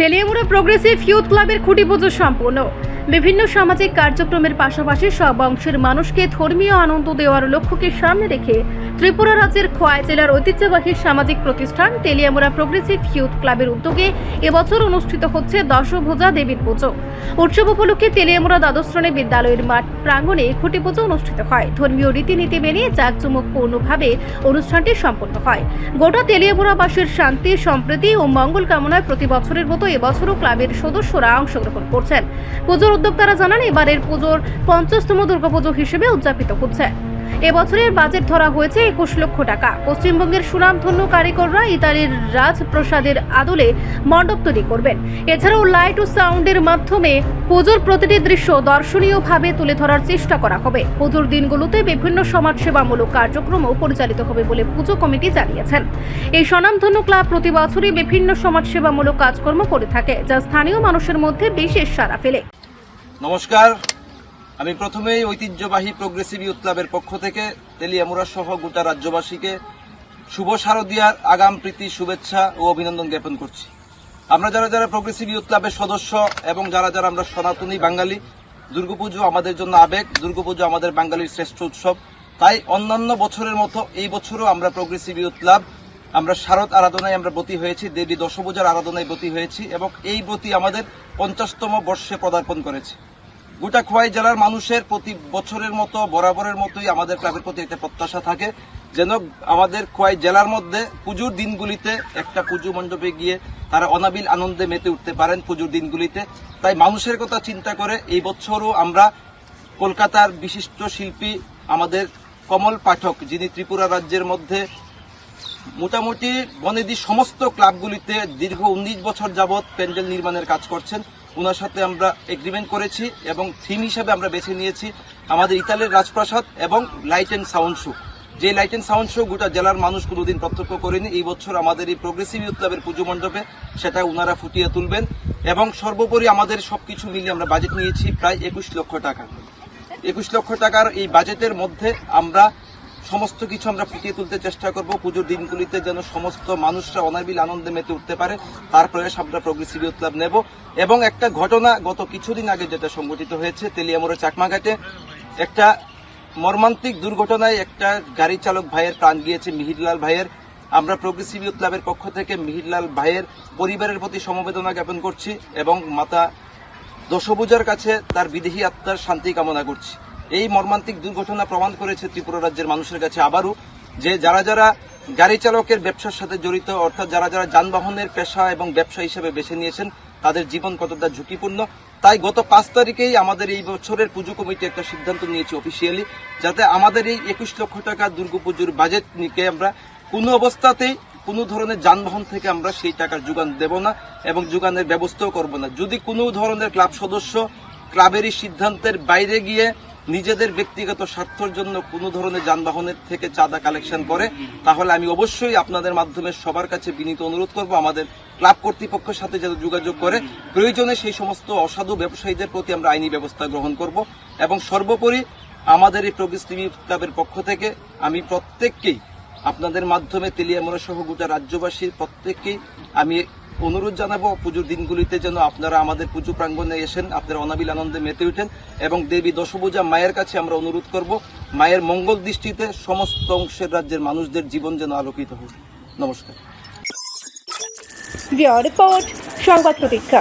Teliamura progressive youth ক্লাবের খুঁটি পুজো সম্পূর্ণ। বিভিন্ন সামাজিক কার্যক্রমের পাশাপাশি সব অংশের মানুষকে ধর্মীয় আনন্দ দেওয়ার লক্ষ্যকে সামনে রেখে ত্রিপুরা রাজ্যের খোয়াই জেলার ঐতিহ্যবাহী সামাজিক প্রতিষ্ঠান তেলিয়ামুড়া প্রোগ্রেসিভ ইউথ ক্লাবের উদ্যোগে এবছর অনুষ্ঠিত হচ্ছে দশভোজা দেবীর পুজো। উৎসব উপলক্ষে তেলিয়ামুড়া দ্বাদশ শ্রেণি বিদ্যালয়ের মাঠ প্রাঙ্গণে খুঁটি পুজো অনুষ্ঠিত হয়। ধর্মীয় রীতিনীতি মেনে জাঁকজমকপূর্ণভাবে অনুষ্ঠানটি সম্পন্ন হয়। গোটা তেলিয়ামুড়াবাসীর শান্তি, সম্প্রীতি ও মঙ্গল কামনায় প্রতি বছরের মতো এবছরও ক্লাবের সদস্যরা অংশগ্রহণ করছেন। পুজোর উদ্যোক্তারা জানান, এবারের পুজোর পঞ্চাশতম দুর্গাপুজো হিসেবে উদযাপিত হচ্ছে। এবছরের বাজেট ধরা হয়েছে একুশ লক্ষ টাকা। পশ্চিমবঙ্গের সুনামধন্য কারিগররা ইতালির রাজপ্রসাদের আদলে মণ্ডপ তৈরি করবেন। এছাড়াও লাইট ও সাউন্ডের মাধ্যমে পুজোর প্রতিটি দৃশ্য দর্শনীয়ভাবে তুলে ধরার চেষ্টা করা হবে। পুজোর দিনগুলোতে বিভিন্ন সমাজসেবামূলক কার্যক্রমও পরিচালিত হবে বলে পুজো কমিটি জানিয়েছেন। এই স্বনামধন্য ক্লাব প্রতি বছরই বিভিন্ন সমাজসেবামূলক কাজকর্ম করে থাকে, যা স্থানীয় মানুষের মধ্যে বিশেষ সাড়া ফেলে। নমস্কার। আমি প্রথমেই ঐতিহ্যবাহী প্রোগ্রেসিভ ইউথ ক্লাবের পক্ষ থেকে তেলিয়ামুরা সহ গোটা রাজ্যবাসীকে শুভ শারদিয়ার আগাম প্রীতি, শুভেচ্ছা ও অভিনন্দন জ্ঞাপন করছি। আমরা যারা যারা প্রোগ্রেসিভ ইউথ ক্লাবের সদস্য এবং যারা যারা আমরা সনাতনী বাঙালি, দুর্গাপুজো আমাদের জন্য আবেগ, দুর্গাপুজো আমাদের বাঙালির শ্রেষ্ঠ উৎসব, তাই অন্যান্য বছরের মতো এই বছরও আমরা প্রোগ্রেসিভ ইউথ ক্লাব আমরা শারদ আরাধনায় আমরা ব্রতী হয়েছি, দেবী দশভূজার আরাধনায় ব্রতী হয়েছি এবং এই ব্রতী আমাদের পঞ্চাশতম বর্ষে পদার্পণ করেছে। গোটা খোয়াই জেলার মানুষের প্রতি বছরের মতো, বরাবরের মতোই আমাদের ক্লাবের প্রতি একটা প্রত্যাশা থাকে, যেন আমাদের খোয়াই জেলার মধ্যে পুজোর দিনগুলিতে একটা পুজো মণ্ডপে গিয়ে তারা অনাবিল আনন্দে মেতে উঠতে পারেন পুজোর দিনগুলিতে। তাই মানুষের কথা চিন্তা করে এই বছরও আমরা কলকাতার বিশিষ্ট শিল্পী আমাদের কমল পাঠক, যিনি ত্রিপুরা রাজ্যের মধ্যে মোটামুটি বনেদি সমস্ত ক্লাবগুলিতে দীর্ঘ উনিশ বছর যাবৎ প্যান্ডেল নির্মাণের কাজ করছেন। ওনার সাথে আমরা এগ্রিমেন্ট করেছি এবং থিম হিসাবে আমরা বেছে নিয়েছি আমাদের ইতালির রাজপ্রাসাদ এবং লাইট অ্যান্ড সাউন্ড শো যে লাইট অ্যান্ড সাউন্ড শো গোটা জেলার মানুষ কোনোদিন প্রত্যক্ষ করেনি। এই বছর আমাদের এই প্রোগ্রেসিভ ক্লাবের পুজো মণ্ডপে সেটা ওনারা ফুটিয়ে তুলবেন এবং সর্বোপরি আমাদের সবকিছু মিলিয়ে আমরা বাজেট নিয়েছি প্রায় একুশ লক্ষ টাকা। একুশ লক্ষ টাকার এই বাজেটের মধ্যে আমরা সমস্ত কিছু আমরা ফুটিয়ে তুলতে চেষ্টা করব। পুজোর দিনগুলিতে যেন সমস্ত মানুষরা অনাবিল আনন্দে মেতে উঠতে পারে, তার প্রয়াস আমরা প্রোগ্রেসিভ ইউথ ক্লাব নেব। এবং একটা ঘটনা গত কিছুদিন আগে যেটা সংঘটিত হয়েছে, তেলিয়ামোড়া চাকমাঘাটে, একটা মর্মান্তিক দুর্ঘটনায় একটা গাড়ি চালক ভাইয়ের প্রাণ গিয়েছে, মিহিরলাল ভাইয়ের। আমরা প্রোগ্রেসিভ ইউথ ক্লাবের পক্ষ থেকে মিহিরলাল ভাইয়ের পরিবারের প্রতি সমবেদনা জ্ঞাপন করছি এবং মাতা দশভূজার কাছে তার বিদেহী আত্মার শান্তি কামনা করছি। এই মর্মান্তিক দুর্ঘটনা প্রমাণ করেছে ত্রিপুরা রাজ্যের মানুষের কাছে আবারও যে যারা যারা গাড়ি চালকের ব্যবসার সাথে জড়িত, অর্থাৎ যারা যারা যানবাহনের পেশা এবং ব্যবসা হিসেবে বেছে নিয়েছেন, তাদের জীবন কতটা ঝুঁকিপূর্ণ, তাই গত পাঁচ তারিখেই আমাদের এই বছরের পুজো কমিটি একটা সিদ্ধান্ত নিয়েছে অফিসিয়ালি যাতে আমাদের এই একুশ লক্ষ টাকা দুর্গাপুজোর বাজেট নিকে আমরা কোনো অবস্থাতেই কোনো ধরনের যানবাহন থেকে আমরা সেই টাকার যোগান দেব না এবং যোগানের ব্যবস্থাও করব না। যদি কোনো ধরনের ক্লাব সদস্য ক্লাবেরই সিদ্ধান্তের বাইরে গিয়ে নিজেদের ব্যক্তিগত স্বার্থের জন্য কোনো ধরনের যানবাহনের থেকে চাঁদা কালেকশন করে, তাহলে আমি অবশ্যই আপনাদের মাধ্যমে সবার কাছে বিনীত অনুরোধ করব, আমাদের ক্লাব কর্তৃপক্ষের সাথে যাতে যোগাযোগ করে। প্রয়োজনে সেই সমস্ত অসাধু ব্যবসায়ীদের প্রতি আমরা আইনি ব্যবস্থা গ্রহণ করব এবং সর্বোপরি আমাদের এই প্রোগ্রেসিভ ক্লাবের পক্ষ থেকে আমি প্রত্যেককেই আপনাদের মাধ্যমে তেলিয়ামোড়া সহ গোটা রাজ্যবাসীর প্রত্যেককেই আমি অনুরোধ জানাব পুজোর দিনগুলিতে যেন আপনারা আমাদের পুজো প্রাঙ্গণে এসেন, আপনারা অনাবিল আনন্দে মেতে উঠেন এবং দেবী দশভূজা মায়ের কাছে আমরা অনুরোধ করব, মায়ের মঙ্গল দৃষ্টিতে সমস্ত অংশের রাজ্যের মানুষদের জীবন যেন আলোকিত হোক। নমস্কার। রিপোর্ট, সংবাদ প্রতীক্ষা।